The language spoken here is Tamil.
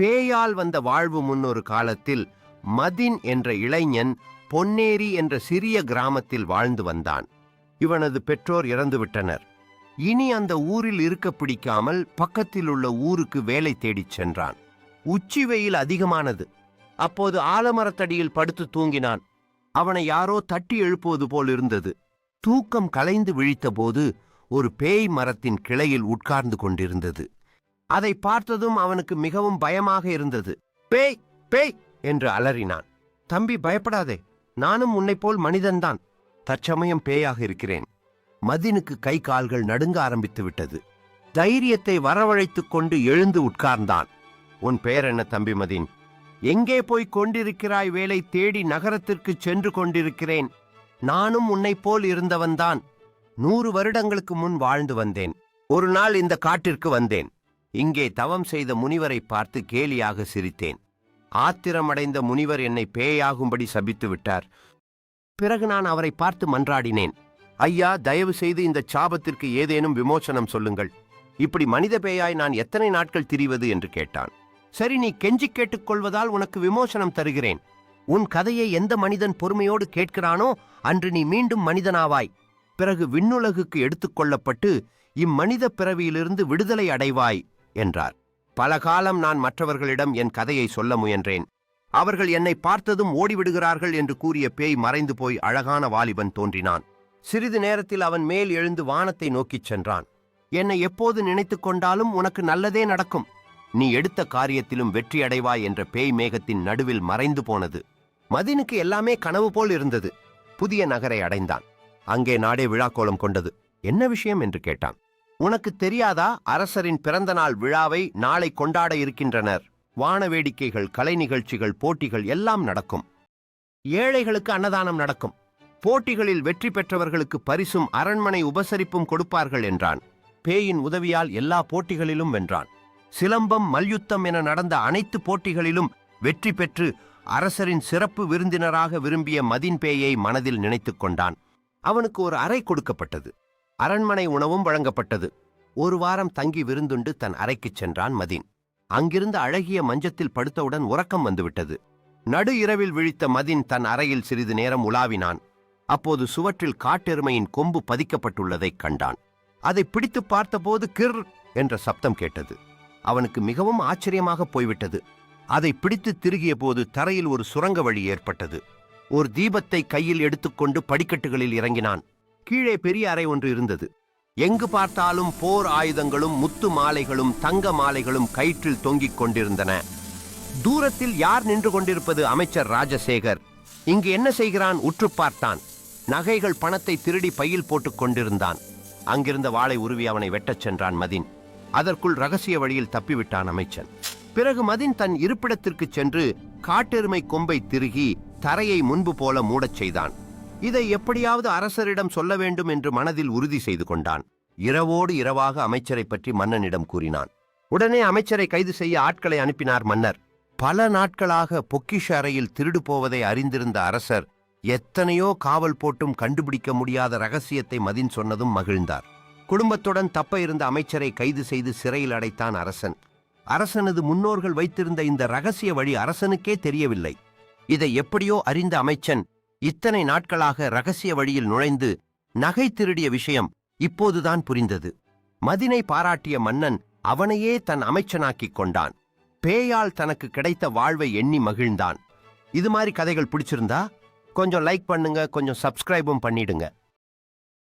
பேயால் வந்த வாழ்வு முன்னொரு காலத்தில் மதின் என்ற இளைஞன் பொன்னேரி என்ற சிறிய கிராமத்தில் வாழ்ந்து வந்தான். இவனது பெற்றோர் இறந்துவிட்டனர். இனி அந்த ஊரில் இருக்க பிடிக்காமல் பக்கத்தில் உள்ள ஊருக்கு வேலை தேடிச் சென்றான். உச்சி வெயில் அதிகமானது. அப்போது ஆலமரத்தடியில் படுத்து தூங்கினான். அவனை யாரோ தட்டி எழுப்புவது போல் இருந்தது. தூக்கம் கலைந்து விழித்தபோது ஒரு பேய் மரத்தின் கிளையில் உட்கார்ந்து கொண்டிருந்தது. அதை பார்த்ததும் அவனுக்கு மிகவும் பயமாக இருந்தது. பேய் பேய்! என்று அலறினான். தம்பி பயப்படாதே. நானும் உன்னை போல் மனிதன்தான். தற்சமயம் பேயாக இருக்கிறேன். மதினுக்கு கை கால்கள் நடுங்க ஆரம்பித்து விட்டது. தைரியத்தை வரவழைத்துக் கொண்டு எழுந்து உட்கார்ந்தான். உன் பெயர் என்ன தம்பி மதின்? எங்கே போய் கொண்டிருக்கிறாய் வேலை தேடி நகரத்திற்கு சென்று கொண்டிருக்கிறேன். நானும் உன்னைப் போல் இருந்தவன்தான். நூறு வருடங்களுக்கு முன் வாழ்ந்து வந்தேன். ஒரு நாள் இந்த காட்டிற்கு வந்தேன். இங்கே தவம் செய்த முனிவரை பார்த்து கேலியாக சிரித்தேன். ஆத்திரமடைந்த முனிவர் என்னை பேயாகும்படி சபித்து விட்டார் பிறகு நான் அவரை பார்த்து மன்றாடினேன். ஐயா தயவு செய்து இந்த சாபத்திற்கு ஏதேனும் விமோசனம் சொல்லுங்கள். இப்படி மனித பேயாய் நான் எத்தனை நாட்கள் திரிவது என்று கேட்டான். சரி நீ கெஞ்சி கேட்டுக்கொள்வதால் உனக்கு விமோசனம் தருகிறேன். உன் கதையை எந்த மனிதன் பொறுமையோடு கேட்கிறானோ அன்று நீ மீண்டும் மனிதனாவாய். பிறகு விண்ணுலகுக்கு எடுத்துக்கொள்ளப்பட்டு இம்மனித பிறவியிலிருந்து விடுதலை அடைவாய். என்றார். பல காலம் நான் மற்றவர்களிடம் என் கதையை சொல்ல முயன்றேன். அவர்கள் என்னை பார்த்ததும் ஓடிவிடுகிறார்கள் என்று கூறிய பேய் மறைந்து போய் அழகான வாலிபன் தோன்றினான். சிறிது நேரத்தில் அவன் மேல் எழுந்து வானத்தை நோக்கிச் சென்றான். என்னை எப்போது நினைத்துக் கொண்டாலும் உனக்கு நல்லதே நடக்கும். நீ எடுத்த காரியத்திலும் வெற்றி அடைவாய் என்ற பேய் மேகத்தின் நடுவில் மறைந்து போனது. மதினுக்கு எல்லாமே கனவு போல் இருந்தது. புதிய நகரை அடைந்தான். அங்கே நாடே விழாக்கோலம் கொண்டது. என்ன விஷயம்? என்று கேட்டான். உனக்கு தெரியாதா? அரசரின் பிறந்தநாள் விழாவை நாளை கொண்டாட இருக்கின்றனர். வான வேடிக்கைகள் கலை நிகழ்ச்சிகள் போட்டிகள் எல்லாம் நடக்கும். ஏழைகளுக்கு அன்னதானம் நடக்கும். போட்டிகளில் வெற்றி பெற்றவர்களுக்கு பரிசும் அரண்மனை உபசரிப்பும் கொடுப்பார்கள் என்றான். பேயின் உதவியால் எல்லா போட்டிகளிலும் வென்றான். சிலம்பம் மல்யுத்தம் என நடந்த அனைத்து போட்டிகளிலும் வெற்றி பெற்று அரசரின் சிறப்பு விருந்தினராக விரும்பிய மதின் பேயை மனதில் நினைத்துக் கொண்டான். அவனுக்கு ஒரு அறை கொடுக்கப்பட்டது. அரண்மனை உணவும் வழங்கப்பட்டது. ஒரு வாரம் தங்கி விருந்துண்டு தன் அறைக்குச் சென்றான் மதீன். அங்கிருந்த அழகிய மஞ்சத்தில் படுத்தவுடன் உறக்கம் வந்துவிட்டது. நடு இரவில் விழித்த மதின் தன் அறையில் சிறிது நேரம் உலாவினான். அப்போது சுவற்றில் காட்டெருமையின் கொம்பு பதிக்கப்பட்டுள்ளதைக் கண்டான். அதை பிடித்து பார்த்தபோது கிர் என்ற சப்தம் கேட்டது. அவனுக்கு மிகவும் ஆச்சரியமாக போய்விட்டது. அதை பிடித்து திருகிய போது தரையில் ஒரு சுரங்க வழி ஏற்பட்டது. ஒரு தீபத்தை கையில் எடுத்துக்கொண்டு படிக்கட்டுகளில் இறங்கினான். கீழே பெரிய அறை ஒன்று இருந்தது. எங்கு பார்த்தாலும் போர் ஆயுதங்களும் முத்து மாலைகளும் தங்க மாலைகளும் கயிற்றில் தொங்கிக் கொண்டிருந்தன. தூரத்தில் யார் நின்று கொண்டிருப்பது அமைச்சர் ராஜசேகர்? இங்கு என்ன செய்கிறான்? உற்று பார்த்தான். நகைகள் பணத்தை திருடி பையில் போட்டுக் கொண்டிருந்தான். அங்கிருந்த வாளை உருவி அவனை வெட்டச் சென்றான் மதின். அதற்குள் ரகசிய வழியில் தப்பிவிட்டான் அமைச்சன். பிறகு மதின் தன் இருப்பிடத்திற்குச் சென்று காட்டெருமை கொம்பை திருகி தரையை முன்பு போல மூடச் செய்தான். இதை எப்படியாவது அரசரிடம் சொல்ல வேண்டும் என்று மனதில் உறுதி செய்து கொண்டான். இரவோடு இரவாக அமைச்சரை பற்றி மன்னனிடம் கூறினான். உடனே அமைச்சரை கைது செய்ய ஆட்களை அனுப்பினார் மன்னர். பல நாட்களாக பொக்கிஷ அறையில் திருடு போவதை அறிந்திருந்த அரசர் எத்தனையோ காவல் போட்டும் கண்டுபிடிக்க முடியாத ரகசியத்தை மதின் சொன்னதும் மகிழ்ந்தார். குடும்பத்துடன் தப்ப இருந்த அமைச்சரை கைது செய்து சிறையில் அடைத்தான் அரசன். அரசனது முன்னோர்கள் வைத்திருந்த இந்த ரகசிய வழி அரசனுக்கே தெரியவில்லை. இதை எப்படியோ அறிந்த அமைச்சன் இத்தனை நாட்களாக ரகசிய வழியில் நுழைந்து நகை திருடிய விஷயம் இப்போதுதான் புரிந்தது. மதினை பாராட்டிய மன்னன் அவனையே தன் அமைச்சனாக்கிக் கொண்டான். பேயால் தனக்கு கிடைத்த வாழ்வை எண்ணி மகிழ்ந்தான். இது மாதிரி கதைகள் பிடிச்சிருந்தா கொஞ்சம் லைக் பண்ணுங்க கொஞ்சம் சப்ஸ்கிரைபும் பண்ணிடுங்க.